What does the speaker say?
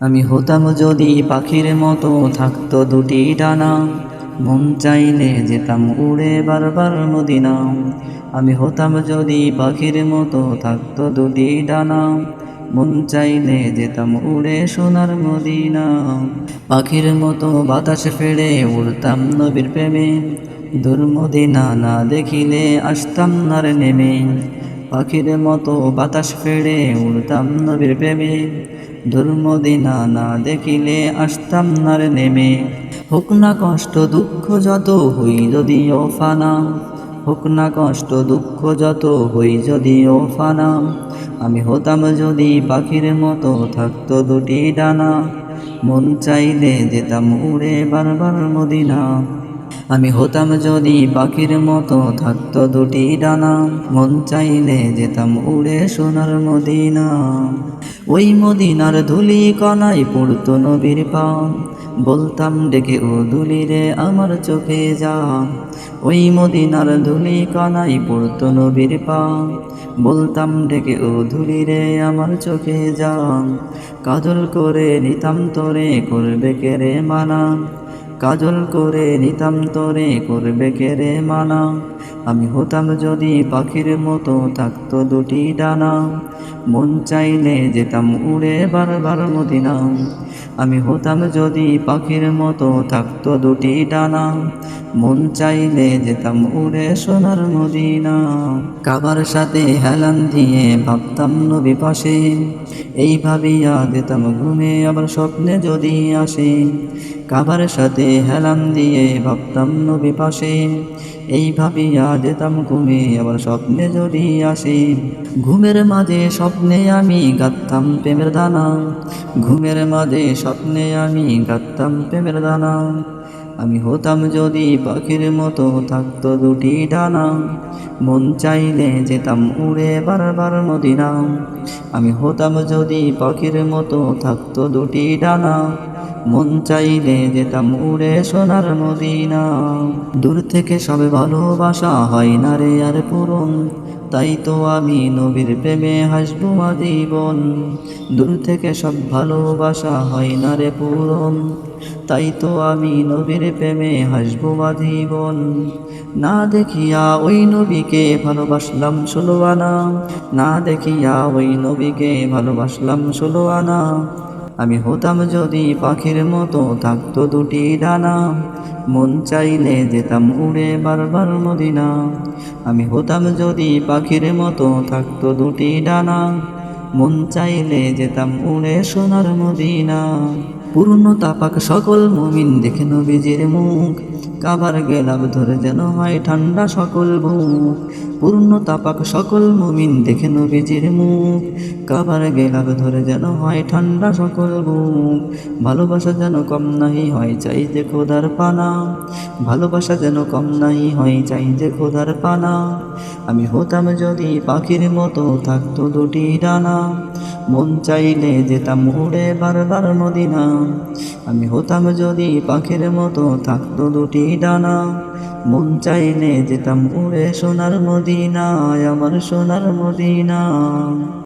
আমি হতাম যদি পাখির মতো থাকতো দুটি ডানা। মন চাইলে যেতাম উড়ে বারবার মদিনা। আমি হতাম যদি পাখির মতো থাকতো দুটি ডানা। মন চাইলে যেতাম উড়ে সোনার মদিনা। পাখির মতো বাতাস ফেড়ে উড়তাম নবীর প্রেমে। দূর মদিনা না দেখিলে আসতাম নার নেমে। পাখির মতো বাতাস ফেড়ে উড়তাম নবীর প্রেমে। দুর্মদিনা না দেখিলে আসতাম নার নেমে। হোক না কষ্ট, দুঃখ যত হই যদিও ফানা। হোক না কষ্ট, দুঃখ যত হই যদিও ফানা। আমি হতাম যদি পাখির মতো থাকতো দুটি ডানা। মন চাইলে যেতাম উড়ে বারবার মদিনা। আমি হতাম যদি পাখির মতো থাকতো দুটি ডানা। মন চাইলে যেতাম উড়ে সোনার মদিনা। ওই মদিনার ধুলি কনাই পড়তো নবীর পা বলতাম, ডেকে ও ধুলি রে আমার চোখে যা। ওই মদিনার ধুলি কনাই পড়তো নবীর পা বলতাম, ডেকে ও ধুলি রে আমার চোখে যা। কাজল করে নিতাম, তোরে করবে কে রে মানা? কাজল করে নিতাম তোরে, করবে কে রে মানা? আমি হতাম যদি পাখির মতো থাকতো দুটি ডানা। মন চাইলে যেতাম উড়ে বারবার মদিনা। আমি হতাম যদি পাখির মতো থাকতো দুটি ডানা। মন চাইলে যেতাম উড়ে সোনার মদিনা। কাবার সাথে হেলান দিয়ে ভাবতাম নবী পাশে। এই ভাবিয়া দিতাম ঘুমে আবার স্বপ্নে যদি আসে। কাবার সাথে হেলান দিয়ে ভাবতাম নবী পাশে। এই ভাবিয়া যেতাম ঘুমে, আবার স্বপ্নে যদি আসি। ঘুমের মাঝে স্বপ্নে আমি গাতাম প্রেমের দানা। ঘুমের মাঝে স্বপ্নে আমি গাতাম প্রেমের দানা। আমি হতাম যদি পাখির মতো থাকতো দুটি ডানা। মন চাইলে যেতাম উড়ে বারবার মদিনা আমি হতাম যদি পাখির মতো থাকতো দুটি ডানা। মন চাইলে যেতাম উড়ে সোনার মদিনা দূর থেকে সবে ভালোবাসা হয় না রে আর পূরণ। তাই তো আমি নবীর প্রেমে হাসবো জীবন দূর থেকে সব ভালোবাসা হয় না রে পূরণ। তাই তো আমি নবীর প্রেমে হাসব জীবন। না দেখিয়া ওই নবীকে ভালোবাসলাম ষোলো আনা। না দেখিয়া ওই নবীকে ভালোবাসলাম ষোলো আনা। আমি হতাম যদি পাখির মতো থাকতো দুটি ডানা। মন চাইলে যেতাম উড়ে বারবার মদিনা। আমি হতাম যদি পাখির মতো থাকতো দুটি ডানা। মন চাইলে যেতাম উড়ে সোনার মদিনা। পূর্ণ তাপাক সকল মুমিন দেখে নবীজির মুখ। কাবার গেলাম ধরে যেন হয় ঠান্ডা সকল বুক পূর্ণ তাপাক সকল মুমিন দেখে নবীজির মুখ। কাবার গেলাম ধরে যেন হয় ঠান্ডা সকল বুক ভালোবাসা যেন কম নাহি হয়, চাই যে খোদার পানা। ভালোবাসা যেন কম নাহি হয়, চাই যে খোদার পানা। আমি হতাম যদি পাখির মতো, থাকতো দুটি ডানা। মন চাইলে যেতাম উড়ে বারবার মদিনা আমি হতাম যদি পাখির মতো থাকতো দুটি ডানা। মন চাইলে যেতাম উড়ে সোনার মদিনায়, আমার সোনার মদিনা।